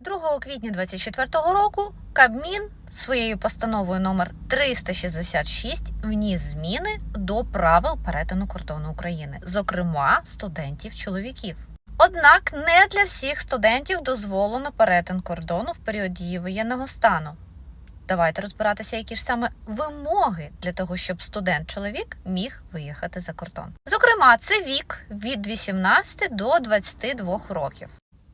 2 квітня 2024 року Кабмін своєю постановою номер 366 вніс зміни до правил перетину кордону України, зокрема студентів-чоловіків. Однак не для всіх студентів дозволено перетин кордону в період дії воєнного стану. Давайте розбиратися, які ж саме вимоги для того, щоб студент-чоловік міг виїхати за кордон. Зокрема, це вік від 18 до 22 років.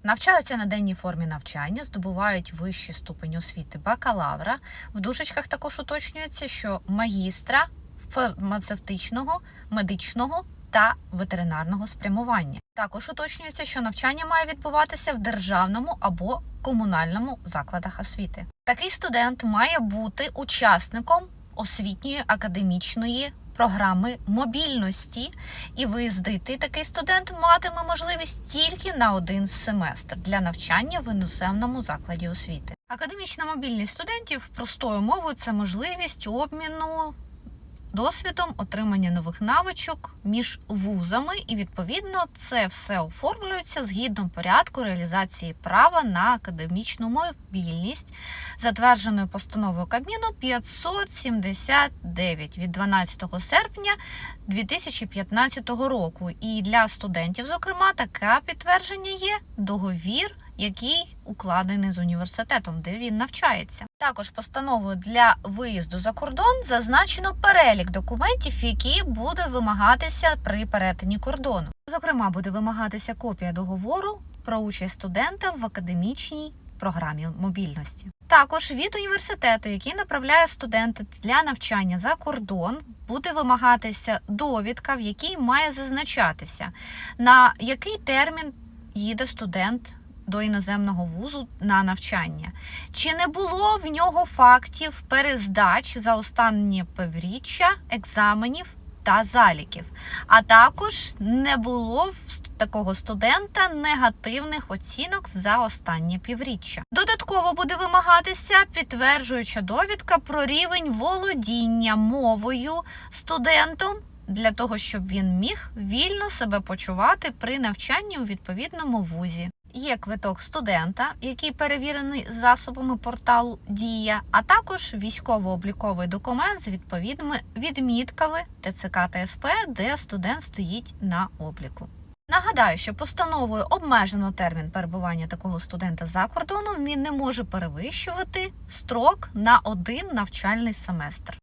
Навчаються на денній формі навчання, здобувають вищий ступень освіти бакалавра. В дужечках також уточнюється, що магістра фармацевтичного, медичного та ветеринарного спрямування. Також уточнюється, що навчання має відбуватися в державному або комунальному закладах освіти. Такий студент має бути учасником освітньої академічної програми мобільності, і виїздити такий студент матиме можливість тільки на один семестр для навчання в іноземному закладі освіти. Академічна мобільність студентів простою мовою це можливість обміну досвідом отримання нових навичок між вузами, і відповідно це все оформлюється згідно порядку реалізації права на академічну мобільність, затвердженою постановою Кабміну 579 від 12 серпня 2015 року. І для студентів, зокрема, таке підтвердження є договір який укладений з університетом, де він навчається. Також постановою для виїзду за кордон зазначено перелік документів, які буде вимагатися при перетині кордону. Зокрема, буде вимагатися копія договору про участь студента в академічній програмі мобільності. Також від університету, який направляє студента для навчання за кордон, буде вимагатися довідка, в якій має зазначатися, на який термін їде студент до іноземного вузу на навчання. Чи не було в нього фактів перездач за останнє півріччя екзаменів та заліків? А також не було в такого студента негативних оцінок за останнє півріччя. Додатково буде вимагатися підтверджуюча довідка про рівень володіння мовою студентом. Для того щоб він міг вільно себе почувати при навчанні у відповідному вузі. Є квиток студента, який перевірений засобами порталу Дія, а також військово-обліковий документ з відповідними відмітками ТЦК та СП, де студент стоїть на обліку. Нагадаю, що постановою обмежено термін перебування такого студента за кордоном він не може перевищувати строк на один навчальний семестр.